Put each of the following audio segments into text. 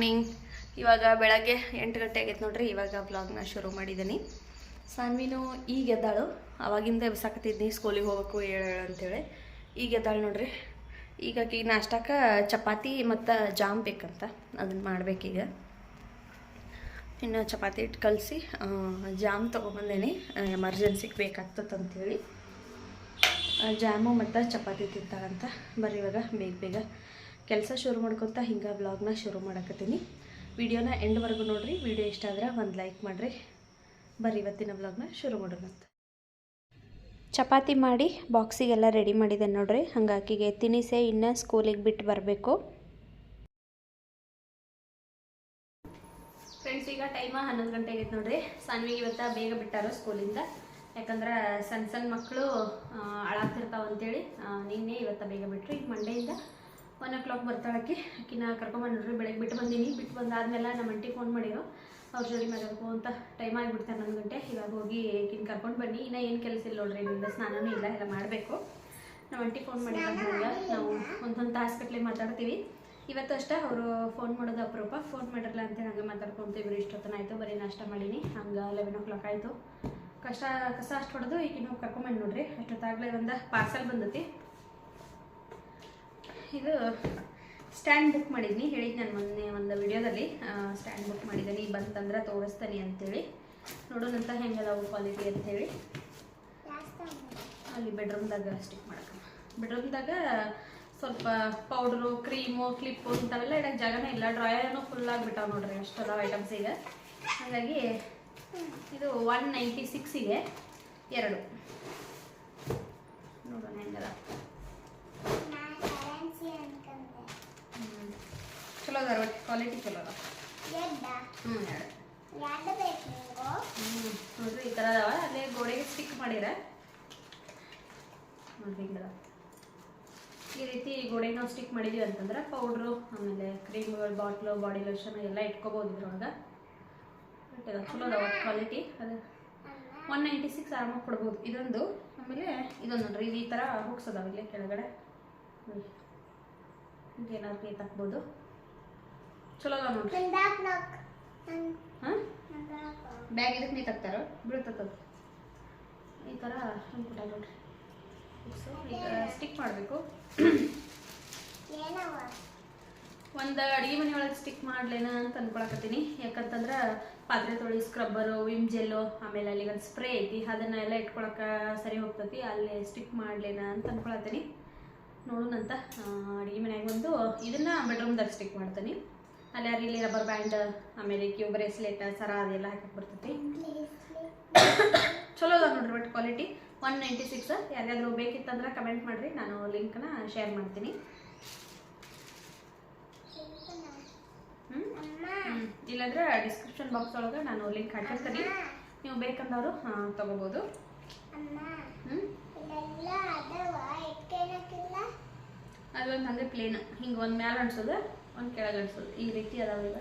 Morning ಇವಾಗ ಬೆಳಗ್ಗೆ ಎಂಟು ಗಂಟೆ ಆಗೈತೆ ನೋಡ್ರಿ ಇವಾಗ ಬ್ಲಾಗ್ನ ಶುರು ಮಾಡಿದ್ದೀನಿ. ಸಾನ್ವಿನು ಈಗ ಎದ್ದಾಳು ಅವಾಗಿಂದ ಎಬ್ಸಾಕತ್ತಿದ್ನಿ ಸ್ಕೂಲಿಗೆ ಹೋಗ್ಬೇಕು ಹೇಳು ಅಂತೇಳಿ. ಈಗ ಎದ್ದಾಳು ನೋಡ್ರಿ. ಈಗ ಈಗ ನಾಷ್ಟಕ್ಕೆ ಚಪಾತಿ ಮತ್ತು ಜಾಮ್ ಬೇಕಂತ ಅದನ್ನು ಮಾಡಬೇಕೀಗ. ಇನ್ನು ಚಪಾತಿ ಇಟ್ಟು ಕಲಸಿ ಜಾಮ್ ತೊಗೊಬಂದೇನಿ. ಎಮರ್ಜೆನ್ಸಿಗೆ ಬೇಕಾಗ್ತದೆ ಅಂತೇಳಿ. ಆ, ಜಾಮು ಮತ್ತು ಚಪಾತಿ ತಿಂತಾಳಂತ. ಬರ್ರಿ ಇವಾಗ ಬೇಗ ಬೇಗ ಕೆಲಸ ಶುರು ಮಾಡ್ಕೊತ ಹಿಂಗೆ ಬ್ಲಾಗ್ನ ಶುರು ಮಾಡಕತ್ತೀನಿ. ವಿಡಿಯೋನ ಎಂಡ್ವರೆಗೂ ನೋಡ್ರಿ. ವಿಡಿಯೋ ಇಷ್ಟ ಆದ್ರೆ ಒಂದು ಲೈಕ್ ಮಾಡಿರಿ. ಬರ್ರಿ ಇವತ್ತಿನ ಬ್ಲಾಗ್ನ ಶುರು ಮಾಡೋಣಂತ ಚಪಾತಿ ಮಾಡಿ ಬಾಕ್ಸಿಗೆಲ್ಲ ರೆಡಿ ಮಾಡಿದೆ ನೋಡ್ರಿ. ಹಂಗಾಕಿಗೆ ತಿನಿಸೆ ಇನ್ನು ಸ್ಕೂಲಿಗೆ ಬಿಟ್ಟು ಬರಬೇಕು. ಫ್ರೆಂಡ್ಸ್ ಈಗ ಟೈಮ ಹನ್ನೊಂದು ಗಂಟೆ ಆಗೈತೆ ನೋಡ್ರಿ. ಸಾನ್ವಿಗೆ ಇವತ್ತ ಬೇಗ ಬಿಟ್ಟಾರೋ ಸ್ಕೂಲಿಂದ ಯಾಕಂದ್ರೆ ಸಣ್ಣ ಸಣ್ಣ ಮಕ್ಕಳು ಅಳಾಗ್ತಿರ್ತಾವಂತೇಳಿ ನಿನ್ನೆ ಇವತ್ತು ಬೇಗ ಬಿಟ್ಟರು ಈಗ ಮಂಡೆಯಿಂದ ಒನ್ ಓ ಕ್ಲಾಕ್ ಬರ್ತಾಳಕ್ಕೆ ಆಕಿನ ಕರ್ಕೊಂಬಂದು ನೋಡ್ರಿ ಬೆಳಗ್ಗೆ ಬಿಟ್ಟು ಬಂದೀನಿ. ಬಿಟ್ಟು ಬಂದಾದ್ಮೇಲೆ ನಮ್ಮ ಅಂಟಿ ಫೋನ್ ಮಾಡಿರೋ. ಅವ್ರ ಜೋಡಿ ಅಂತ ಟೈಮ್ ಆಗಿಬಿಡ್ತಾರೆ ನನ್ನ ಗಂಟೆ. ಇವಾಗ ಹೋಗಿ ಆಕಿನ ಕರ್ಕೊಂಡು ಬನ್ನಿ. ಇನ್ನೂ ಏನು ಕೆಲಸ ಇಲ್ಲ ನೋಡ್ರಿ ನಿಂದ ಸ್ನಾನನೂ ಇಲ್ಲ, ಎಲ್ಲ ಮಾಡಬೇಕು. ನಮ್ಮ ಅಂಟಿ ಫೋನ್ ಮಾಡಿದಾಗ ನಾವು ಒಂದೊಂದು ತಾಸು ಮಾತಾಡ್ತೀವಿ. ಇವತ್ತು ಅಷ್ಟೇ ಅವರು ಫೋನ್ ಮಾಡೋದು ಅಪರೂಪ. ಫೋನ್ ಮಾಡಿರಲ್ಲ ಅಂತ, ಹಂಗೆ ಮಾತಾಡ್ಕೊಂತೀವಿ ಇಷ್ಟೊತ್ತನ ಆಯಿತು, ಬರೀ ನಾಷ್ಟ ಮಾಡೀನಿ. ಹಂಗೆ ಲೆವೆನ್ ಓ ಕ್ಲಾಕ್ ಆಯಿತು. ಕಷ್ಟ, ಕಸ ಅಷ್ಟು ಹೊಡೆದು ಈಗಿನ ಕರ್ಕೊಂಬಂದು ನೋಡ್ರಿ. ಅಷ್ಟೊತ್ತಾಗಲೇ ಒಂದು ಪಾರ್ಸಲ್ ಬಂದೈತಿ. ಇದು ಸ್ಟ್ಯಾಂಡ್ ಬುಕ್ ಮಾಡಿದ್ದೀನಿ ಹೇಳಿದ್ದು ನಾನು ಮೊನ್ನೆ ಒಂದು ವಿಡಿಯೋದಲ್ಲಿ ಸ್ಟ್ಯಾಂಡ್ ಬುಕ್ ಮಾಡಿದ್ದೀನಿ ಬಂತಂದ್ರೆ ತೋರಿಸ್ತೀನಿ ಅಂತೇಳಿ. ನೋಡೋಣಂತ ಹೆಂಗದಾವು ಕ್ವಾಲಿಟಿ ಅಂತೇಳಿ. ಅಲ್ಲಿ ಬೆಡ್ರೂಮ್ದಾಗ ಸ್ಟಿಕ್ ಮಾಡೋಕ್ಕ. ಬೆಡ್ರೂಮ್ದಾಗ ಸ್ವಲ್ಪ ಪೌಡ್ರು ಕ್ರೀಮು ಕ್ಲಿಪ್ಪು ಇಂಥವೆಲ್ಲ ಇಡಕ್ಕೆ ಜಾಗನೇ ಇಲ್ಲ. ಡ್ರಾಯರ್ನು ಫುಲ್ ಆಗಿಬಿಟ್ಟಾವೆ ನೋಡ್ರಿ ಅಷ್ಟೆಲ್ಲ ಐಟಮ್ಸ್ ಈಗ. ಹಾಗಾಗಿ ಇದು ಒನ್ ನೈಂಟಿ ಸಿಕ್ಸಿಗೆ ಎರಡು. ನೋಡೋಣ ಹೆಂಗದ. ಚಲೋ ಅದಾರ ಒಟ್ಟು ಕ್ವಾಲಿಟಿ ಚಲೋ ಅದ. ಹ್ಞೂ ಹ್ಞೂ ನೋಡ್ರಿ ಈ ಥರ ಅದಾವ ಅಲ್ಲೇ ಗೋಡೆಗೆ ಸ್ಟಿಕ್ ಮಾಡಿರ. ನೋಡ್ರಿ ಹಿಂಗದ ಈ ರೀತಿ ಗೋಡೆಗೆ ನಾವು ಸ್ಟಿಕ್ ಮಾಡಿದೀವಿ ಅಂತಂದ್ರೆ ಪೌಡ್ರು ಆಮೇಲೆ ಕ್ರೀಮ್ಗಳು ಬಾಟ್ಲು ಬಾಡಿ ಲೋಷನ್ ಎಲ್ಲ ಇಟ್ಕೋಬೋದು ಇದ್ರೊಳಗೆ. ಅದು ಚಲೋ ಅದಾವ ಕ್ವಾಲಿಟಿ ಅದು ಒನ್ ನೈಂಟಿ ಸಿಕ್ಸ್ ಆರಾಮಾಗಿ ಕೊಡ್ಬೋದು. ಇದೊಂದು ಆಮೇಲೆ ಇದೊಂದು ನೋಡ್ರಿ ಇದು ಈ ಥರ ಹುಕ್ಸ್ ಅದಾವ ಇಲ್ಲಿ ಕೆಳಗಡೆ. ಏನಾದ್ರು ನೀರು ಹಾಕ್ಬೋದು. ಚಲೋ ಅದ ನೋಡ್ರಿ. ಬ್ಯಾಗ್ ಇದಕ್ಕೆ ನೀ ಹಾಕ್ತಾರೋ ಬೀಳ್ತದ ಈ ಥರ ಅನ್ಕೊಟ್ಟ ನೋಡ್ರಿ. ಹುಕ್ಸು ಈಗ ಸ್ಟಿಕ್ ಮಾಡಬೇಕು. ಒಂದು ಅಡುಗೆ ಮನೆ ಒಳಗೆ ಸ್ಟಿಕ್ ಮಾಡ್ಲೇನ ಅಂತ ಅನ್ಕೊಳಕತ್ತೀನಿ. ಯಾಕಂತಂದ್ರೆ ಪಾತ್ರೆ ತೊಳಿ ಸ್ಕ್ರಬ್ಬರು ವಿಮ್ ಜೆಲ್ಲು ಆಮೇಲೆ ಅಲ್ಲಿಗೆ ಒಂದು ಸ್ಪ್ರೇ ಐತಿ. ಅದನ್ನ ಎಲ್ಲ ಇಟ್ಕೊಳಕ ಸರಿ ಹೋಗ್ತತಿ. ಅಲ್ಲಿ ಸ್ಟಿಕ್ ಮಾಡ್ಲೇನ ಅಂತ ಅನ್ಕೊಳತ್ತೀನಿ. ನೋಡೋಣಂತ ಅಡುಗೆ ಮನೆಯಾಗ ಒಂದು ಇದನ್ನ ಬೆಡ್ರೂಮ್ದಾಗ ಸ್ಟಿಕ್ ಮಾಡ್ತೀನಿ. ಅಲ್ಲಿ ಇಲ್ಲಿ ರಬ್ಬರ್ ಬ್ಯಾಂಡ್ ಆಮೇಲೆ ಕ್ಯೂ ಬ್ರೇಸ್ಲೆಟ್ ಸರ ಅದೆಲ್ಲ ಹಾಕಕ್ಕೆ ಬರ್ತೈತಿ. ಚಲೋ ಅದ ನೋಡ್ರಿ but quality one ninety six ಯಾರಿಗಾದ್ರೂ ಬೇಕಿತ್ತಂದ್ರೆ ಕಮೆಂಟ್ ಮಾಡಿರಿ. ನಾನು ಲಿಂಕ್ನ ಶೇರ್ ಮಾಡ್ತೀನಿ. ಇಲ್ಲಾಂದ್ರೆ ಡಿಸ್ಕ್ರಿಪ್ಷನ್ ಬಾಕ್ಸ್ ಒಳಗೆ ನಾನು ಲಿಂಕ್ ಹಾಕಿರ್ತೀನಿ. ನೀವು ಬೇಕಂದವರು ತಗೋಬೋದು. ಹ್ಞೂ ಅದು ಒಂದು ಹಂಗೆ ಪ್ಲೇನ್ ಹಿಂಗೆ ಒಂದು ಮ್ಯಾಲೆ ಅನ್ಸೋದು. ಒಂದು ಕೆಳಗೆ ಅನ್ಸೋದು ಈ ರೀತಿ ಅದಾವ ಇವ.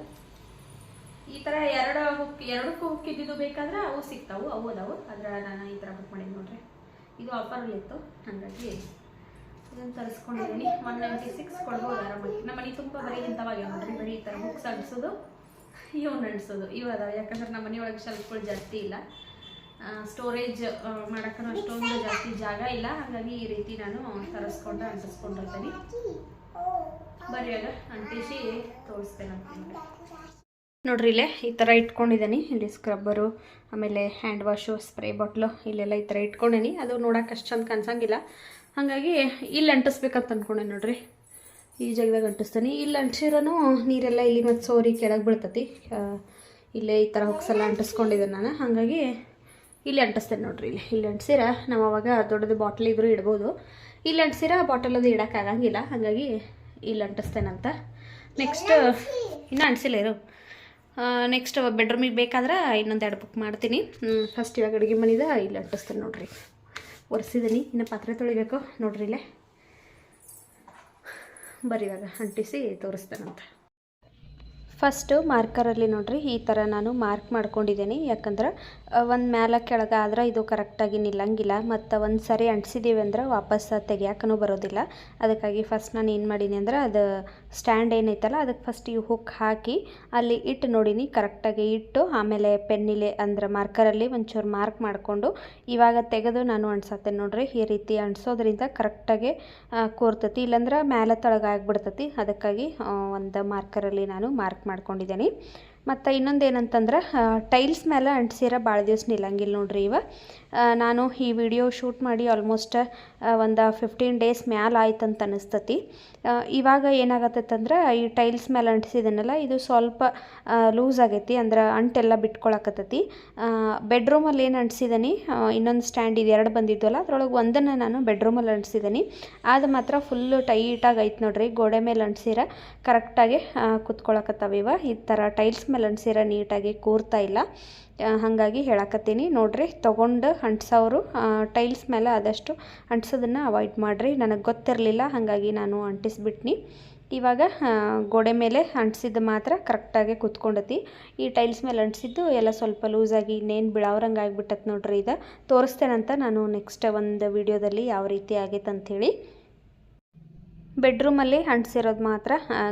ಈ ಥರ ಎರಡು ಹುಕ್ ಎರಡಕ್ಕೂ ಹುಕ್ಕಿದ್ದು ಬೇಕಾದ್ರೆ ಅವು ಸಿಗ್ತಾವು, ಅವು ಅದಾವು. ಆದ್ರೆ ನಾನು ಈ ಥರ ಬುಕ್ ಮಾಡಿದ್ದು ನೋಡ್ರಿ. ಇದು ಆಫರಲ್ಲಿ ಇತ್ತು. ಹಾಗಾಗಿ ಇದನ್ನು ತರಿಸ್ಕೊಂಡಿದ್ದೀನಿ ಒನ್ ನೈಂಟಿ ಸಿಕ್ಸ್ ಕೊಡ್ಬೋದು ಆರಾಮಾಗಿ. ನಮ್ಮ ಮನೆ ತುಂಬ ಬರೀ ಇಂಥವಾಗ ನೋಡ್ರಿ. ಬರೀ ಈ ಥರ ಬುಕ್ಸ್ ಅಂಟಿಸೋದು ಇವನ್ನ ಅಂಟಿಸೋದು ಇವು ಅದಾವೆ. ಯಾಕಂದ್ರೆ ನಮ್ಮ ಮನೆಯೊಳಗೆ ಶೆಲ್ಫ್ಗಳು ಜಾಸ್ತಿ ಇಲ್ಲ. ಸ್ಟೋರೇಜ್ ಮಾಡೋಕ್ಕೂ ಅಷ್ಟೊಂದು ಜಾಸ್ತಿ ಜಾಗ ಇಲ್ಲ. ಹಾಗಾಗಿ ಈ ರೀತಿ ನಾನು ತರಿಸ್ಕೊಂಡು ಅಂಟಿಸ್ಕೊಂಡಿರ್ತೀನಿ ನೋಡ್ರಿ ಇಲ್ಲೇ ಈ ಥರ ಇಟ್ಕೊಂಡಿದ್ದೀನಿ. ಇಲ್ಲಿ ಸ್ಕ್ರಬ್ಬರು ಆಮೇಲೆ ಹ್ಯಾಂಡ್ ವಾಶು ಸ್ಪ್ರೇ ಬಾಟ್ಲು ಇಲ್ಲೆಲ್ಲ ಈ ಥರ ಇಟ್ಕೊಂಡೀನಿ. ಅದು ನೋಡೋಕೆ ಅಷ್ಟು ಚಂದ ಕನ್ಸಂಗಿಲ್ಲ. ಹಾಗಾಗಿ ಇಲ್ಲಿ ಅಂಟಿಸ್ಬೇಕಂತ ಅಂದ್ಕೊಂಡೆ ನೋಡ್ರಿ. ಈ ಜಾಗದಾಗ ಅಂಟಿಸ್ತೀನಿ. ಇಲ್ಲಿ ಅಂಟಿಸಿರೋನು ನೀರೆಲ್ಲ ಇಲ್ಲಿ ಮತ್ತು ಸೋರಿ ಕೆಳಗೆ ಬೀಳ್ತತಿ. ಇಲ್ಲೇ ಈ ಥರ ಹೊಕ್ಸೆಲ್ಲ ಅಂಟಿಸ್ಕೊಂಡಿದ್ದೆ ನಾನು. ಹಾಗಾಗಿ ಇಲ್ಲಿ ಅಂಟಿಸ್ತೇನೆ ನೋಡ್ರಿ ಇಲ್ಲಿ. ಇಲ್ಲಿ ಅಂಟಿಸಿರ ನಾವು ಅವಾಗ ದೊಡ್ಡದು ಬಾಟ್ಲ್ ಇದ್ರೂ ಇಡ್ಬೋದು. ಇಲ್ಲಿ ಅಂಟಿಸಿರ ಬಾಟಲ್ ಅದು ಇಡೋಕ್ಕಾಗಂಗಿಲ್ಲ ಹಾಗಾಗಿ ಇಲ್ಲಿ ಅಂಟಿಸ್ತೇನಂತ. ನೆಕ್ಸ್ಟ್ ಇನ್ನೂ ಅಂಟಿಸಿಲ್ಲ ಇರು. ನೆಕ್ಸ್ಟ್ ಬೆಡ್ರೂಮಿಗೆ ಬೇಕಾದ್ರೆ ಇನ್ನೊಂದು ಎರಡು ಬುಕ್ ಮಾಡ್ತೀನಿ. ಫಸ್ಟ್ ಇವಾಗ ಅಡುಗೆ ಮನಿದ ಇಲ್ಲಿ ಅಂಟಿಸ್ತೇನೆ ನೋಡ್ರಿ. ಒರೆಸಿದ್ದೀನಿ ಇನ್ನು ಪಾತ್ರೆ ತೊಳಿಬೇಕು. ನೋಡ್ರಿ ಇಲ್ಲೇ. ಬರೀ ಇವಾಗ ಅಂಟಿಸಿ ತೋರಿಸ್ತೇನಂತ. ಫಸ್ಟು ಮಾರ್ಕರಲ್ಲಿ ನೋಡ್ರಿ ಈ ಥರ ನಾನು ಮಾರ್ಕ್ ಮಾಡ್ಕೊಂಡಿದ್ದೀನಿ. ಯಾಕಂದ್ರೆ ಒಂದು ಮ್ಯಾಲ ಕೆಳಗೆ ಆದ್ರೆ ಇದು ಕರೆಕ್ಟಾಗಿ ನಿಲ್ಲಂಗಿಲ್ಲ. ಮತ್ತು ಒಂದು ಸರಿ ಅಂಟಿಸಿದ್ದೀವಿ ಅಂದ್ರೆ ವಾಪಸ್ ತೆಗಿಯಾಕನು ಬರೋದಿಲ್ಲ. ಅದಕ್ಕಾಗಿ ಫಸ್ಟ್ ನಾನು ಏನು ಮಾಡೀನಿ ಅಂದ್ರೆ ಅದು ಸ್ಟ್ಯಾಂಡ್ ಏನೈತಲ್ಲ ಅದಕ್ಕೆ ಫಸ್ಟ್ ಈ ಹುಕ್ ಹಾಕಿ ಅಲ್ಲಿ ಇಟ್ಟು ನೋಡೀನಿ ಕರೆಕ್ಟಾಗಿ ಇಟ್ಟು ಆಮೇಲೆ ಪೆನ್ನಿಲೆ ಅಂದ್ರೆ ಮಾರ್ಕರಲ್ಲಿ ಒಂಚೂರು ಮಾರ್ಕ್ ಮಾಡಿಕೊಂಡು ಇವಾಗ ತೆಗೆದು ನಾನು ಅಣ್ಸತ್ತೆ ನೋಡ್ರಿ, ಈ ರೀತಿ ಅಣ್ಸೋದ್ರಿಂದ ಕರೆಕ್ಟಾಗಿ ಕೂರ್ತತಿ. ಇಲ್ಲಾಂದ್ರೆ ಮ್ಯಾಲೆ ತಳಗ ಆಗ್ಬಿಡ್ತತಿ. ಅದಕ್ಕಾಗಿ ಒಂದು ಮಾರ್ಕರಲ್ಲಿ ನಾನು ಮಾರ್ಕ್ ಮಾಡ್ಕೊಂಡಿದ್ದೀನಿ. ಮತ್ತು ಇನ್ನೊಂದು ಏನಂತಂದ್ರೆ ಟೈಲ್ಸ್ ಮೇಲೆ ಅಂಟಿಸಿರೋ ಭಾಳ ದಿವಸ ನಿಲ್ಲಂಗಿಲ್ಲ ನೋಡ್ರಿ ಇವ. ನಾನು ಈ ವಿಡಿಯೋ ಶೂಟ್ ಮಾಡಿ ಆಲ್ಮೋಸ್ಟ್ ಒಂದು ಫಿಫ್ಟೀನ್ ಡೇಸ್ ಮ್ಯಾಲ ಆಯ್ತು ಅಂತ ಅನಿಸ್ತತಿ. ಇವಾಗ ಏನಾಗತ್ತಂದ್ರೆ ಈ ಟೈಲ್ಸ್ ಮೇಲೆ ಅಂಟಿಸಿದನಲ್ಲ ಇದು ಸ್ವಲ್ಪ ಲೂಸ್ ಆಗೈತಿ, ಅಂದ್ರೆ ಅಂಟೆಲ್ಲ ಬಿಟ್ಕೊಳಕತ್ತತಿ. ಬೆಡ್ರೂಮಲ್ಲಿ ಏನು ಅಂಟಿಸಿದ್ದೀನಿ ಇನ್ನೊಂದು ಸ್ಟ್ಯಾಂಡ್ ಇದು ಎರಡು ಬಂದಿದ್ವಲ್ಲ, ಅದ್ರೊಳಗೆ ಒಂದನ್ನು ನಾನು ಬೆಡ್ರೂಮಲ್ಲಿ ಅಂಟಿಸಿದ್ದೀನಿ ಅದು ಮಾತ್ರ ಫುಲ್ಲು ಟೈಟಾಗಿ ಐತೆ ನೋಡ್ರಿ, ಗೋಡೆ ಮೇಲೆ ಅಂಟಿಸಿರ ಕರೆಕ್ಟಾಗಿ ಕುತ್ಕೊಳಕತ್ತಾವ ಇವ. ಈ ಥರ ಟೈಲ್ಸ್ ಮೇಲೆ ಅಂಟಿಸಿರ ನೀಟಾಗಿ ಕೂರ್ತಾ ಇಲ್ಲ. ಹಾಗಾಗಿ ಹೇಳಕತ್ತೀನಿ. ನೋಡಿರಿ, ತೊಗೊಂಡು ಅಂಟಿಸೋರು ಟೈಲ್ಸ್ ಮೇಲೆ ಆದಷ್ಟು ಅಂಟಿಸೋದನ್ನು ಅವಾಯ್ಡ್ ಮಾಡಿರಿ. ನನಗೆ ಗೊತ್ತಿರಲಿಲ್ಲ, ಹಾಗಾಗಿ ನಾನು ಅಂಟಿಸ್ಬಿಟ್ನಿ. ಇವಾಗ ಗೋಡೆ ಮೇಲೆ ಅಂಟಿಸಿದ್ದು ಮಾತ್ರ ಕರೆಕ್ಟಾಗಿ ಕೂತ್ಕೊಂಡತಿ. ಈ ಟೈಲ್ಸ್ ಮೇಲೆ ಅಂಟಿಸಿದ್ದು ಎಲ್ಲ ಸ್ವಲ್ಪ ಲೂಸಾಗಿ ಇನ್ನೇನು ಬಿಳಾವ್ರಂಗೆ ಆಗಿಬಿಟ್ಟತ್ ನೋಡ್ರಿ ಇದು. ತೋರಿಸ್ತೇನಂತ ನಾನು ನೆಕ್ಸ್ಟ್ ಒಂದು ವಿಡಿಯೋದಲ್ಲಿ ಯಾವ ರೀತಿ ಆಗೈತೆ ಅಂಥೇಳಿ ಬೆಡ್ರೂಮಲ್ಲಿ ಅಂಟಿಸಿರೋದು ಮಾತ್ರ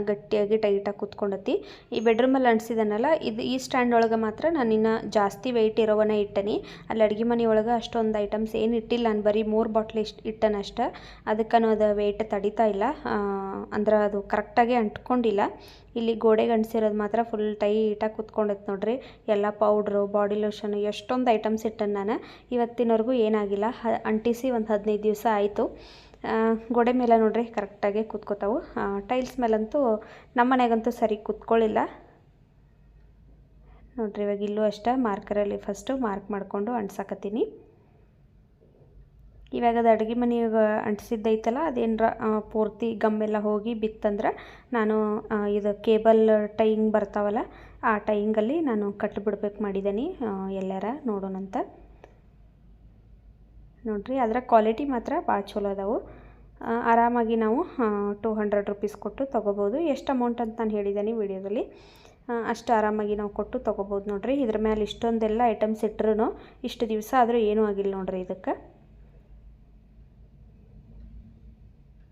ಗಟ್ಟಿಯಾಗಿ ಟೈಟಾಗಿ ಕೂತ್ಕೊಂಡತಿ. ಈ ಬೆಡ್ರೂಮಲ್ಲಿ ಅಂಟಿಸಿದನಲ್ಲ, ಇದು ಈ ಸ್ಟ್ಯಾಂಡ್ ಒಳಗೆ ಮಾತ್ರ ನಾನು ಇನ್ನು ಜಾಸ್ತಿ ವೆಯ್ಟ್ ಇರೋವನ್ನ ಇಟ್ಟನಿ. ಅಲ್ಲಿ ಅಡುಗೆ ಮನೆಯೊಳಗೆ ಅಷ್ಟೊಂದು ಐಟಮ್ಸ್ ಏನು ಇಟ್ಟಿಲ್ಲ. ನಾನು ಬರೀ ಮೂರು ಬಾಟ್ಲ್ ಇಷ್ಟು ಇಟ್ಟನಷ್ಟ. ಅದಕ್ಕನೂ ಅದು ವೆಯ್ಟ್ ತಡಿತಾ ಇಲ್ಲ. ಅಂದ್ರೆ ಅದು ಕರೆಕ್ಟಾಗಿ ಅಂಟ್ಕೊಂಡಿಲ್ಲ. ಇಲ್ಲಿ ಗೋಡೆಗೆ ಅಂಟಿಸಿರೋದು ಮಾತ್ರ ಫುಲ್ ಟೈಟಾಗಿ ಕೂತ್ಕೊಂಡೈತೆ ನೋಡ್ರಿ. ಎಲ್ಲ ಪೌಡ್ರು ಬಾಡಿ ಲೋಷನ್ ಎಷ್ಟೊಂದು ಐಟಮ್ಸ್ ಇಟ್ಟನ್ನು ನಾನು. ಇವತ್ತಿನವರೆಗೂ ಏನಾಗಿಲ್ಲ. ಅಂಟಿಸಿ ಒಂದು ಹದಿನೈದು ದಿವಸ ಆಯಿತು. ಗೋಡೆ ಮೇಲೆ ನೋಡ್ರಿ ಕರೆಕ್ಟಾಗಿ ಕೂತ್ಕೋತಾವು. ಟೈಲ್ಸ್ ಮೇಲಂತೂ ನಮ್ಮ ಮನೆಗಂತೂ ಸರಿ ಕೂತ್ಕೊಳ್ಳಿಲ್ಲ ನೋಡ್ರಿ ಇವಾಗ ಇಲ್ಲೂ ಅಷ್ಟೇ ಮಾರ್ಕರಲ್ಲಿ ಫಸ್ಟು ಮಾರ್ಕ್ ಮಾಡಿಕೊಂಡು ಅಂಟ್ಸಾಕತ್ತೀನಿ. ಇವಾಗ ಅದು ಅಡುಗೆ ಮನೆಗೆ ಅಂಟಿಸಿದ್ದೈತಲ್ಲ, ಅದೇನರ ಪೂರ್ತಿ ಗಮ್ಮೆಲ್ಲ ಹೋಗಿ ಬಿತ್ತಂದ್ರೆ ನಾನು ಇದು ಕೇಬಲ್ ಟೈಯಿಂಗ್ ಬರ್ತಾವಲ್ಲ, ಆ ಟೈಯಿಂಗಲ್ಲಿ ನಾನು ಕಟ್ಟಿಬಿಡ್ಬೇಕು ಮಾಡಿದ್ದೀನಿ ಎಲ್ಲಾರ ನೋಡೋಣಂತ. ನೋಡ್ರಿ, ಅದರ ಕ್ವಾಲಿಟಿ ಮಾತ್ರ ಭಾಳ ಚಲೋ ಅದಾವು. ಆರಾಮಾಗಿ ನಾವು ಟೂ ಹಂಡ್ರೆಡ್ ರುಪೀಸ್ ಕೊಟ್ಟು ತೊಗೋಬೋದು. ಎಷ್ಟು ಅಮೌಂಟ್ ಅಂತ ನಾನು ಹೇಳಿದ್ದೀನಿ ವಿಡಿಯೋದಲ್ಲಿ. ಅಷ್ಟು ಆರಾಮಾಗಿ ನಾವು ಕೊಟ್ಟು ತೊಗೋಬೋದು ನೋಡ್ರಿ. ಇದ್ರ ಮೇಲೆ ಇಷ್ಟೊಂದೆಲ್ಲ ಐಟಮ್ಸ್ ಇಟ್ರು ಇಷ್ಟು ದಿವಸ ಆದರೂ ಏನೂ ಆಗಿಲ್ಲ ನೋಡ್ರಿ ಇದಕ್ಕೆ.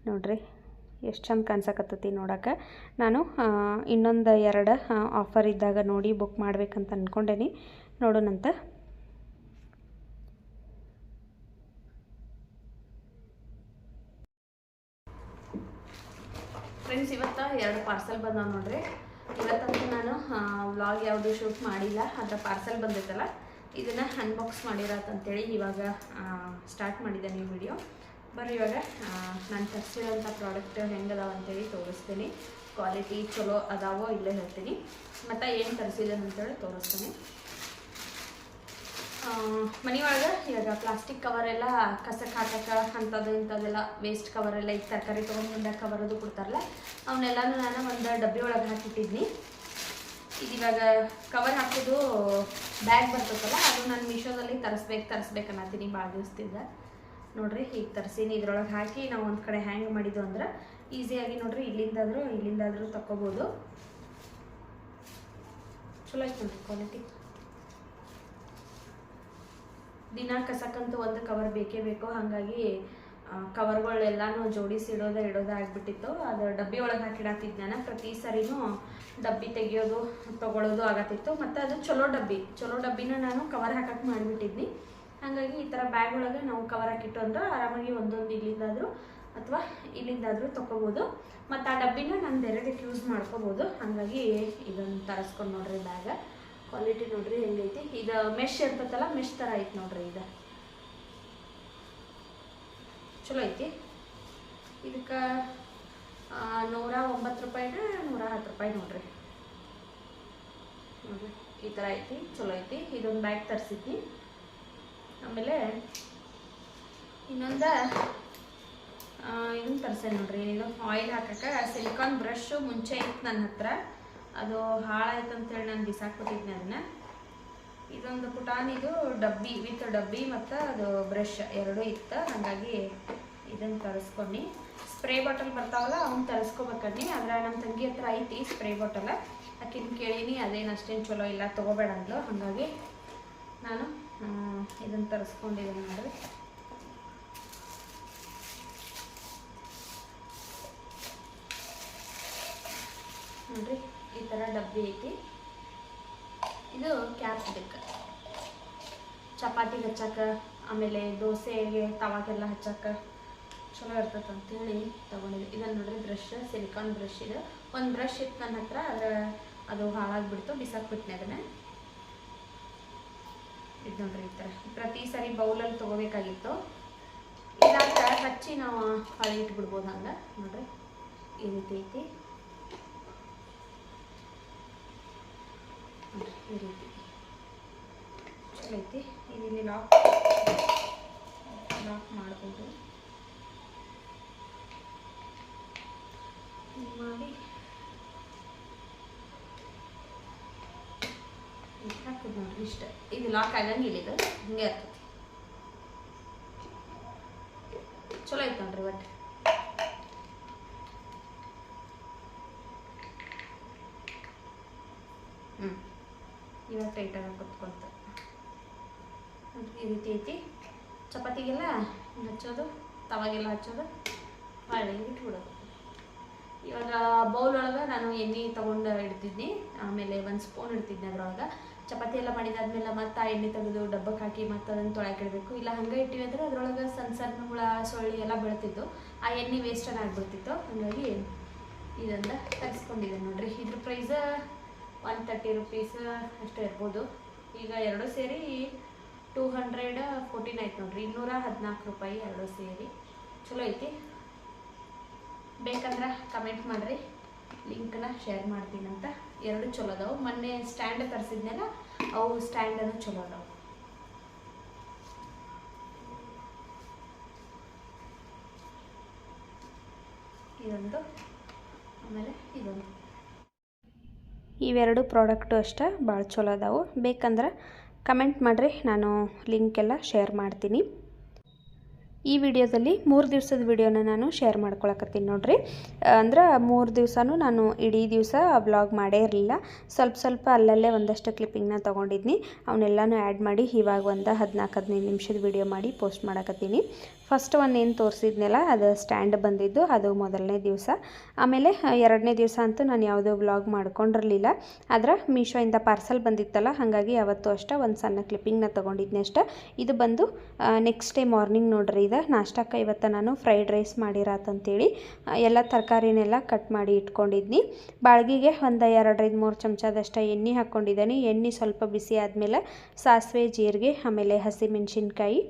ನೋಡ್ರಿ, ಎಷ್ಟು ಚಂದ ಕಾಣಿಸಕತ್ತತಿ ನೋಡೋಕೆ ನಾನು ಇನ್ನೊಂದು ಎರಡು ಆಫರ್ ಇದ್ದಾಗ ನೋಡಿ ಬುಕ್ ಮಾಡ್ಬೇಕಂತ ಅಂದ್ಕೊಂಡೇನಿ ನೋಡೋಣಂತ. ಫ್ರೆಂಡ್ಸ್ ಇವತ್ತು ಎರಡು ಪಾರ್ಸೆಲ್ ಬಂದಾವೆ ನೋಡ್ರಿ. ಇವತ್ತಂತೂ ನಾನು ವ್ಲಾಗ್ ಯಾವುದು ಶೂಟ್ ಮಾಡಿಲ್ಲ. ಅದರ ಪಾರ್ಸೆಲ್ ಬಂದೈತಲ್ಲ. ಇದನ್ನು ಅನ್ಬಾಕ್ಸ್ ಮಾಡಿರತ್ತಂತೇಳಿ ಇವಾಗ ಸ್ಟಾರ್ಟ್ ಮಾಡಿದ್ದೇನೆ ಈ ವಿಡಿಯೋ ಬರ್ರಿ ಇವಾಗ ನಾನು ತರಿಸಿರೋಂಥ ಪ್ರಾಡಕ್ಟ್ ಹೆಂಗದಾವ ಅಂತೇಳಿ ತೋರಿಸ್ತೀನಿ. ಕ್ವಾಲಿಟಿ ಚಲೋ ಅದಾವೋ ಇಲ್ಲೇ ಹೇಳ್ತೀನಿ. ಮತ್ತು ಏನು ತರಿಸಿದ್ದೇನೆ ಅಂತೇಳಿ ತೋರಿಸ್ತೀನಿ. ಮನೆಯೊಳಗೆ ಇವಾಗ ಪ್ಲಾಸ್ಟಿಕ್ ಕವರ್ ಎಲ್ಲ ಕಸಕ್ಕೆ ಹಾಕಕ್ಕೆ ಅಂಥದ್ದು ಇಂಥದ್ದೆಲ್ಲ ವೇಸ್ಟ್ ಕವರ್ ಎಲ್ಲ ಈಗ ತರಕಾರಿ ತೊಗೊಂಡು ಕವರ್ ಅದು ಕೊಡ್ತಾರಲ್ಲ, ಅವನ್ನೆಲ್ಲನೂ ನಾನು ಒಂದು ಡಬ್ಬಿ ಒಳಗೆ ಹಾಕಿಟ್ಟಿದ್ನಿ. ಇದು ಇವಾಗ ಕವರ್ ಹಾಕೋದು ಬ್ಯಾಗ್ ಬರ್ತದಲ್ಲ, ಅದು ನಾನು ಮೀಶೋದಲ್ಲಿ ತರಿಸ್ಬೇಕು ತರಿಸ್ಬೇಕು ಅನ್ನತ್ತೀನಿ ಭಾಳ ದಿವಸದಿಂದ. ನೋಡ್ರಿ ಈಗ ತರಿಸೀನಿ. ಇದ್ರೊಳಗೆ ಹಾಕಿ ನಾವು ಒಂದು ಕಡೆ ಹ್ಯಾಂಗ್ ಮಾಡಿದ್ದು ಅಂದ್ರೆ ಈಸಿಯಾಗಿ ನೋಡ್ರಿ, ಇಲ್ಲಿಂದಾದರೂ ಇಲ್ಲಿಂದಾದರೂ ತಗೋಬೋದು ಚಲೋ ಆಯ್ತು ನೋಡ್ರಿ ಕ್ವಾಲಿಟಿ ದಿನ ಕಸಕ್ಕಂತೂ ಒಂದು ಕವರ್ ಬೇಕೇ ಬೇಕು ಹಾಗಾಗಿ ಕವರ್ಗಳೆಲ್ಲಾನು ಜೋಡಿಸಿ ಇಡೋದ ಆಗ್ಬಿಟ್ಟಿತ್ತು ಅದು ಡಬ್ಬಿ ಒಳಗೆ ನಾನು ಪ್ರತಿ ಸರಿನೂ ಡಬ್ಬಿ ತೆಗಿಯೋದು ತಗೊಳ್ಳೋದು ಆಗತ್ತಿತ್ತು. ಮತ್ತು ಅದು ಚಲೋ ಡಬ್ಬಿ, ಚಲೋ ಡಬ್ಬಿನ ನಾನು ಕವರ್ ಹಾಕಕ್ಕೆ ಮಾಡಿಬಿಟ್ಟಿದ್ನಿ. ಹಾಗಾಗಿ ಈ ಥರ ಬ್ಯಾಗ್ ಒಳಗೆ ನಾವು ಕವರ್ ಹಾಕಿಟ್ಟು ಅಂದ್ರೆ ಆರಾಮಾಗಿ ಒಂದೊಂದು ಇಲ್ಲಿಂದಾದರೂ ಅಥವಾ ಇಲ್ಲಿಂದಾದರೂ ತೊಗೋಬೋದು ಮತ್ತು ಆ ಡಬ್ಬಿನ ನಾನು ಬೇರೆದಕ್ಕೆ ಯೂಸ್ ಮಾಡ್ಕೋಬೋದು. ಹಾಗಾಗಿ ಇದನ್ನು ತರಿಸ್ಕೊಂಡು ನೋಡ್ರಿ ಬ್ಯಾಗ ಕ್ವಾಲಿಟಿ ನೋಡ್ರಿ ಹೆಂಗೈತಿ. ಇದು ಮೆಶ್ ಇರ್ತೈತಲ್ಲ ಮೆಶ್ ಥರ ಐತಿ ನೋಡ್ರಿ ಇದು. ಚಲೋ ಐತಿ. ಇದಕ್ಕೆ ನೂರ ಒಂಬತ್ತು ರೂಪಾಯಿನ ನೂರ ಹತ್ತು ರೂಪಾಯಿ ನೋಡ್ರಿ. ನೋಡ್ರಿ, ಈ ಥರ ಐತಿ, ಚಲೋ ಐತಿ. ಇದೊಂದು ಬ್ಯಾಗ್ ತರಿಸಿದ್ನಿ. ಆಮೇಲೆ ಇನ್ನೊಂದು ಇದನ್ನು ತರಿಸೆ ನೋಡ್ರಿ. ಇದು ಆಯಿಲ್ ಹಾಕಕ್ಕೆ ಸಿಲಿಕಾನ್ ಬ್ರಷು ಮುಂಚೆ ಇತ್ತು ನನ್ನ ಹತ್ರ. ಅದು ಹಾಳಾಯ್ತು ಅಂತೇಳಿ ನಾನು ಬಿಸಾಕ್ಬಿಟ್ಟಿದ್ನಿ ಅದನ್ನ ಇದೊಂದು ಪುಟಾನಿದು ಡಬ್ಬಿ, ವಿತ್ ಡಬ್ಬಿ ಮತ್ತು ಅದು ಬ್ರಷ್ ಎರಡೂ ಇತ್ತು, ಹಾಗಾಗಿ ಇದನ್ನು ತರಿಸ್ಕೊಂಡು. ಸ್ಪ್ರೇ ಬಾಟಲ್ ಬರ್ತಾವಲ್ಲ, ಅವ್ನ ತರಿಸ್ಕೋಬೇಕನ್ನಿ. ಆದ್ರೆ ನಮ್ಮ ತಂಗಿ ಹತ್ರ ಐತಿ ಸ್ಪ್ರೇ ಬಾಟಲ್. ಆಕಿನ ಕೇಳೀನಿ, ಅದೇನು ಅಷ್ಟೇನು ಚಲೋ ಇಲ್ಲ, ತಗೋಬೇಡ ಅಂದ್ಲು. ಹಾಗಾಗಿ ನಾನು ಇದನ್ನು ತರಿಸ್ಕೊಂಡಿದ್ದೀನಿ ನೋಡ್ರಿ. ಥರ ಡಬ್ಬಿ ಐತಿ. ಇದು ಕ್ಯಾಪ್ ಇದಕ್ಕೆ ಚಪಾತಿಗೆ ಹಚ್ಚಕ್ಕೆ ಆಮೇಲೆ ದೋಸೆಗೆ ತವಾಗೆಲ್ಲ ಹಚ್ಚಕ್ಕೆ ಚಲೋ ಇರ್ತದೆ ಅಂತೇಳಿ ತೊಗೊಂಡಿದ್ದೆ. ಇದನ್ನು ನೋಡ್ರಿ ಬ್ರಷ್, ಸಿಲಿಕಾನ್ ಬ್ರಷ್ ಇದು. ಒಂದು ಬ್ರಷ್ ಇತ್ತು ನನ್ನ ಹತ್ರ ಅದರ ಅದು ಹಾಳಾಗಿಬಿಡ್ತು, ಬಿಸಾಕ್ಬಿಟ್ನೆ ಅದನ್ನು. ಇದು ನೋಡ್ರಿ ಈ ಥರ ಪ್ರತಿ ಸಾರಿ ಬೌಲಲ್ಲಿ ತೊಗೋಬೇಕಾಗಿತ್ತು. ಇಲ್ಲಾಂದ್ರೆ ಹಚ್ಚಿ ನಾವು ಹಳೆ ಇಟ್ಬಿಡ್ಬೋದು ಹಂಗೆ. ನೋಡ್ರಿ, ಈ ರೀತಿ ಐತಿ. ಈ ರೀತಿ ಇಲ್ಲಿ ಲಾಕ್ ಲಾಕ್ ಮಾಡ್ಬೋದು ಮಾಡಿ. ಹಾಕೋದು ನೋಡ್ರಿ ಇಷ್ಟ. ಇದು ಲಾಕ್ ಆಗಂಗಿಲ್ಲ ಇದು. ಹಿಂಗೆ ಇರ್ತೈತಿ ಚಲೋ ಐತೆ ನೋಡ್ರಿ ಒಟ್ಟು ಹ್ಞೂ ಇವಾಗ ಟೈಟಾಗಿ ಕುತ್ಕೊಂತ ಈ ರೀತಿ ಐತಿ. ಚಪಾತಿಗೆಲ್ಲ ಹಚ್ಚೋದು, ತವಾಗೆಲ್ಲ ಹಚ್ಚೋದು ಹೊಳ್ಳಿ ಇಟ್ಬಿಡೋದು ಇವಾಗ ಬೌಲ್ ಒಳಗೆ ನಾನು ಎಣ್ಣೆ ತೊಗೊಂಡು ಇಡ್ತಿದ್ನಿ ಆಮೇಲೆ ಒಂದು ಸ್ಪೂನ್ ಇಡ್ತಿದ್ನಿ ಅದ್ರೊಳಗೆ. ಚಪಾತಿ ಎಲ್ಲ ಮಾಡಿದಾದ್ಮೇಲೆ ಮತ್ತೆ ಆ ಎಣ್ಣೆ ತೆಗೆದು ಡಬ್ಬಕ್ಕೆ ಹಾಕಿ ಮತ್ತೆ ಅದನ್ನು ತೊಳಕ್ಕೆ ಇಲ್ಲ ಹಂಗೆ ಇಟ್ಟಿವಿ ಅಂದ್ರೆ ಅದ್ರೊಳಗೆ ಸಣ್ಣ ಸಣ್ಣ ಹುಳ, ಸೊಳ್ಳಿ ಎಲ್ಲ ಬೀಳ್ತಿತ್ತು. ಆ ಎಣ್ಣೆ ವೇಸ್ಟನ್ನು ಆಗ್ಬಿಡ್ತಿತ್ತು. ಹಂಗಾಗಿ ಇದನ್ನ ತರಿಸ್ಕೊಂಡಿದ್ದೆ ನೋಡಿರಿ. ಇದ್ರ ಪ್ರೈಸ್ ಒನ್ ತರ್ಟಿ ರುಪೀಸ್ ಅಷ್ಟು ಇರ್ಬೋದು. ಈಗ ಎರಡು ಸೇರಿ ಟೂ ಹಂಡ್ರೆಡ್ ಫೋರ್ಟೀನ್ ಆಯ್ತು ನೋಡ್ರಿ, ಇನ್ನೂರ ಹದಿನಾಲ್ಕು ರೂಪಾಯಿ ಎರಡು ಸೇರಿ. ಚಲೋ ಐತಿ. ಬೇಕಂದ್ರೆ ಕಮೆಂಟ್ ಮಾಡಿರಿ ಲಿಂಕ್ನ ಶೇರ್ ಮಾಡ್ತೀನಿ ಅಂತ. ಎರಡು ಚಲೋ ಅದಾವೆ. ಮೊನ್ನೆ ಸ್ಟ್ಯಾಂಡ್ ತರಿಸಿದ್ನೆಲ್ಲ, ಅವು ಸ್ಟ್ಯಾಂಡನ್ನು ಚಲೋ ಅದಾವೆ. ಇದೊಂದು, ಆಮೇಲೆ ಇದೊಂದು. ಇವೆರಡು ಪ್ರಾಡಕ್ಟು ಅಷ್ಟೇ, ಭಾಳ ಚಲೋ ಅದಾವು. ಬೇಕಂದ್ರೆ ಕಮೆಂಟ್ ಮಾಡಿರಿ, ನಾನು ಲಿಂಕ್ ಎಲ್ಲ ಶೇರ್ ಮಾಡ್ತೀನಿ. ಈ ವಿಡಿಯೋದಲ್ಲಿ ಮೂರು ದಿವಸದ ವಿಡಿಯೋನ ನಾನು ಶೇರ್ ಮಾಡ್ಕೊಳಕತ್ತೀನಿ ನೋಡಿರಿ. ಅಂದ್ರೆ ಮೂರು ದಿವಸನೂ ನಾನು ಇಡೀ ದಿವಸ ವ್ಲಾಗ್ ಮಾಡೇ ಇರಲಿಲ್ಲ. ಸ್ವಲ್ಪ ಸ್ವಲ್ಪ ಅಲ್ಲಲ್ಲೇ ಒಂದಷ್ಟು ಕ್ಲಿಪ್ಪಿಂಗ್ನ ತೊಗೊಂಡಿದ್ನಿ. ಅವನ್ನೆಲ್ಲನೂ ಆ್ಯಡ್ ಮಾಡಿ ಇವಾಗ ಒಂದು ಹದಿನಾಲ್ಕು ಹದಿನೈದು ನಿಮಿಷದ ವಿಡಿಯೋ ಮಾಡಿ ಪೋಸ್ಟ್ ಮಾಡಕತ್ತೀನಿ. ಫಸ್ಟ್ ಒನ್ ಏನು ತೋರಿಸಿದ್ನಲ್ಲ, ಅದು ಸ್ಟ್ಯಾಂಡ್ ಬಂದಿದ್ದು, ಅದು ಮೊದಲನೇ ದಿವಸ. ಆಮೇಲೆ ಎರಡನೇ ದಿವಸ ಅಂತೂ ನಾನು ಯಾವುದೋ ವ್ಲಾಗ್ ಮಾಡ್ಕೊಂಡಿರಲಿಲ್ಲ. ಆದ್ರೆ ಮೀಶೋಯಿಂದ ಪಾರ್ಸಲ್ ಬಂದಿತ್ತಲ್ಲ, ಹಾಗಾಗಿ ಅವತ್ತು ಅಷ್ಟೇ ಒಂದು ಸಣ್ಣ ಕ್ಲಿಪ್ಪಿಂಗ್ನ ತೊಗೊಂಡಿದ್ನಿ ಅಷ್ಟೇ. ಇದು ಬಂದು ನೆಕ್ಸ್ಟ್ ಡೇ ಮಾರ್ನಿಂಗ್ ನೋಡ್ರಿ, ಇದು ನಾಷ್ಟಕ್ಕೆ ಇವತ್ತು ನಾನು ಫ್ರೈಡ್ ರೈಸ್ ಮಾಡಿರಾತಂತೇಳಿ ಎಲ್ಲ ತರಕಾರಿನೆಲ್ಲ ಕಟ್ ಮಾಡಿ ಇಟ್ಕೊಂಡಿದ್ನಿ. ಬಾಳ್ಗಿಗೆ ಒಂದು ಎರಡರಿಂದ ಮೂರು ಚಮಚದಷ್ಟು ಎಣ್ಣೆ ಹಾಕ್ಕೊಂಡಿದ್ದೀನಿ ಎಣ್ಣೆ ಸ್ವಲ್ಪ ಬಿಸಿ ಆದಮೇಲೆ ಸಾಸಿವೆ, ಜೀರಿಗೆ, ಆಮೇಲೆ ಹಸಿಮೆಣ್ಸಿನ್ಕಾಯಿ.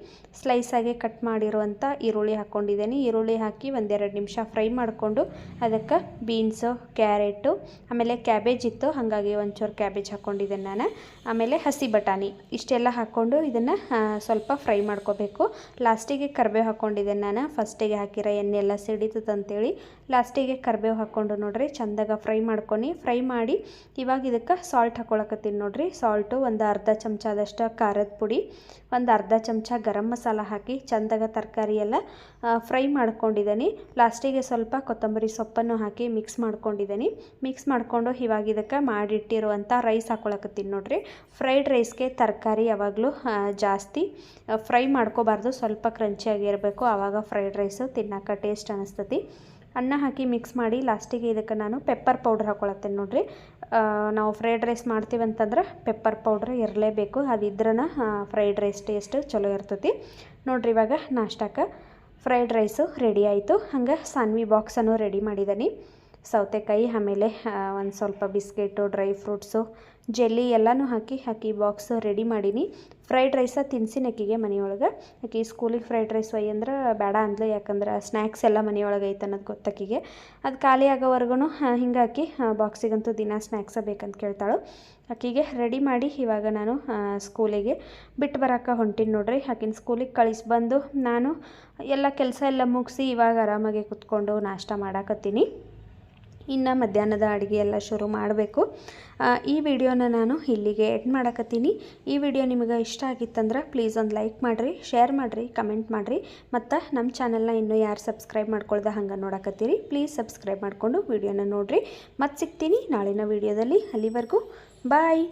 ಸ್ಲೈಸಾಗಿ ಕಟ್ ಮಾಡಿರುವಂಥ ಈರುಳ್ಳಿ ಹಾಕ್ಕೊಂಡಿದ್ದೀನಿ ಈರುಳ್ಳಿ ಹಾಕಿ ಒಂದೆರಡು ನಿಮಿಷ ಫ್ರೈ ಮಾಡಿಕೊಂಡು ಅದಕ್ಕೆ ಬೀನ್ಸು, ಕ್ಯಾರೆಟು, ಆಮೇಲೆ ಕ್ಯಾಬೇಜ್ ಇತ್ತು, ಹಾಗಾಗಿ ಒಂಚೂರು ಕ್ಯಾಬೇಜ್ ಹಾಕ್ಕೊಂಡಿದ್ದೀನಿ ನಾನು. ಆಮೇಲೆ ಹಸಿ ಬಟಾಣಿ, ಇಷ್ಟೆಲ್ಲ ಹಾಕ್ಕೊಂಡು ಇದನ್ನು ಸ್ವಲ್ಪ ಫ್ರೈ ಮಾಡ್ಕೋಬೇಕು. ಲಾಸ್ಟಿಗೆ ಕರ್ಬೇವು ಹಾಕ್ಕೊಂಡಿದ್ದೇನೆ ನಾನು. ಫಸ್ಟಿಗೆ ಹಾಕಿರೋ ಎಣ್ಣೆ ಎಲ್ಲ ಸಿಡಿತದೆ ಅಂತೇಳಿ ಲಾಸ್ಟಿಗೆ ಕರ್ಬೇವು ಹಾಕ್ಕೊಂಡು ನೋಡ್ರಿ, ಚಂದಾಗ ಫ್ರೈ ಮಾಡ್ಕೊಂಡು ಫ್ರೈ ಮಾಡಿ ಇವಾಗ ಇದಕ್ಕೆ ಸಾಲ್ಟ್ ಹಾಕ್ಕೊಳಕತ್ತೀನಿ ನೋಡ್ರಿ. ಸಾಲ್ಟು ಒಂದು ಅರ್ಧ ಚಮಚದಷ್ಟು ಖಾರದ ಪುಡಿ, ಒಂದು ಅರ್ಧ ಚಮಚ ಗರಂ ಮಸಾಲ ಹಾಕಿ ಚಂದಾಗ ತರಕಾರಿ ಎಲ್ಲ ಫ್ರೈ ಮಾಡ್ಕೊಂಡಿದ್ದೀನಿ ಲಾಸ್ಟಿಗೆ ಸ್ವಲ್ಪ ಕೊತ್ತಂಬರಿ ಸೊಪ್ಪನ್ನು ಹಾಕಿ ಮಿಕ್ಸ್ ಮಾಡ್ಕೊಂಡಿದ್ದೀನಿ ಮಿಕ್ಸ್ ಮಾಡಿಕೊಂಡು ಇವಾಗ ಇದಕ್ಕೆ ಮಾಡಿಟ್ಟಿರುವಂಥ ರೈಸ್ ಹಾಕ್ಕೊಳಕತ್ತೀನಿ ನೋಡ್ರಿ. ಫ್ರೈಡ್ ರೈಸ್ಗೆ ತರಕಾರಿ ಯಾವಾಗಲೂ ಜಾಸ್ತಿ ಫ್ರೈ ಮಾಡ್ಕೋಬಾರ್ದು. ಸ್ವಲ್ಪ ಕ್ರಂಚಿಯಾಗಿರಬೇಕು ಆವಾಗ ಫ್ರೈಡ್ ರೈಸು ತಿನ್ನೋಕೆ ಟೇಸ್ಟ್ ಅನ್ನಿಸ್ತತಿ ಅನ್ನ ಹಾಕಿ ಮಿಕ್ಸ್ ಮಾಡಿ ಲಾಸ್ಟಿಗೆ ಇದಕ್ಕೆ ನಾನು ಪೆಪ್ಪರ್ ಪೌಡ್ರ್ ಹಾಕ್ಕೊಳತ್ತೇನೆ ನೋಡಿರಿ. ನಾವು ಫ್ರೈಡ್ ರೈಸ್ ಮಾಡ್ತೀವಿ ಅಂತಂದ್ರೆ ಪೆಪ್ಪರ್ ಪೌಡ್ರ್ ಇರಲೇಬೇಕು. ಅದಿದ್ರನ ಫ್ರೈಡ್ ರೈಸ್ ಟೇಸ್ಟ್ ಚಲೋ ಇರ್ತೈತಿ. ನೋಡಿರಿ ಇವಾಗ ನಾಷ್ಟಕ್ಕೆ ಫ್ರೈಡ್ ರೈಸು ರೆಡಿ ಆಯಿತು. ಹಂಗೆ ಸಾನ್ವಿ ಬಾಕ್ಸನ್ನು ರೆಡಿ ಮಾಡಿದ್ದೀನಿ ಸೌತೆಕಾಯಿ, ಆಮೇಲೆ ಒಂದು ಸ್ವಲ್ಪ ಬಿಸ್ಕೆಟು, ಡ್ರೈ ಫ್ರೂಟ್ಸು, ಜೆಲ್ಲಿ ಎಲ್ಲನೂ ಹಾಕಿ ಹಾಕಿ ಬಾಕ್ಸ್ ರೆಡಿ ಮಾಡೀನಿ. ಫ್ರೈಡ್ ರೈಸ ತಿನ್ಸಿನ ಆಕಿಗೆ ಮನೆಯೊಳಗೆ. ಆಕಿ ಸ್ಕೂಲಿಗೆ ಫ್ರೈಡ್ ರೈಸ್ ಒಯ್ಯಿ ಅಂದ್ರೆ ಬೇಡ ಅಂದ್ಲು, ಯಾಕಂದ್ರೆ ಸ್ನ್ಯಾಕ್ಸ್ ಎಲ್ಲ ಮನೆಯೊಳಗೆ ಐತೆ ಅನ್ನೋದು ಗೊತ್ತಾಕಿಗೆ ಅದು ಖಾಲಿ ಆಗೋವರೆಗೂ ಹಿಂಗಾಕಿ ಬಾಕ್ಸಿಗಂತೂ ದಿನ ಸ್ನ್ಯಾಕ್ಸ ಬೇಕಂತ ಕೇಳ್ತಾಳು. ಆಕಿಗೆ ರೆಡಿ ಮಾಡಿ ಇವಾಗ ನಾನು ಸ್ಕೂಲಿಗೆ ಬಿಟ್ಟು ಬರೋಕೆ ಹೊಂಟೀನಿ ನೋಡ್ರಿ. ಆಕಿನ ಸ್ಕೂಲಿಗೆ ಕಳಿಸಿ ಬಂದು ನಾನು ಎಲ್ಲ ಕೆಲಸ ಎಲ್ಲ ಮುಗಿಸಿ ಇವಾಗ ಆರಾಮಾಗಿ ಕುತ್ಕೊಂಡು ನಾಷ್ಟ ಮಾಡಾಕತ್ತೀನಿ. ಇನ್ನು ಮಧ್ಯಾಹ್ನದ ಅಡುಗೆ ಎಲ್ಲ ಶುರು ಮಾಡಬೇಕು. ಈ ವಿಡಿಯೋನ ನಾನು ಇಲ್ಲಿಗೆ ಎಡ್ ಮಾಡಕತ್ತೀನಿ. ಈ ವಿಡಿಯೋ ನಿಮಗೆ ಇಷ್ಟ ಆಗಿತ್ತಂದ್ರೆ ಪ್ಲೀಸ್ ಒಂದು ಲೈಕ್ ಮಾಡಿರಿ ಶೇರ್ ಮಾಡಿರಿ ಕಮೆಂಟ್ ಮಾಡಿರಿ. ಮತ್ತು ನಮ್ಮ ಚಾನಲ್ನ ಇನ್ನೂ ಯಾರು ಸಬ್ಸ್ಕ್ರೈಬ್ ಮಾಡ್ಕೊಳ್ದೆ ಹಂಗೆ ನೋಡಕತ್ತೀರಿ ಪ್ಲೀಸ್ ಸಬ್ಸ್ಕ್ರೈಬ್ ಮಾಡಿಕೊಂಡು ವಿಡಿಯೋನ ನೋಡಿರಿ. ಮತ್ತೆ ಸಿಗ್ತೀನಿ ನಾಳಿನ ವಿಡಿಯೋದಲ್ಲಿ ಅಲ್ಲಿವರೆಗೂ. ಬಾಯ್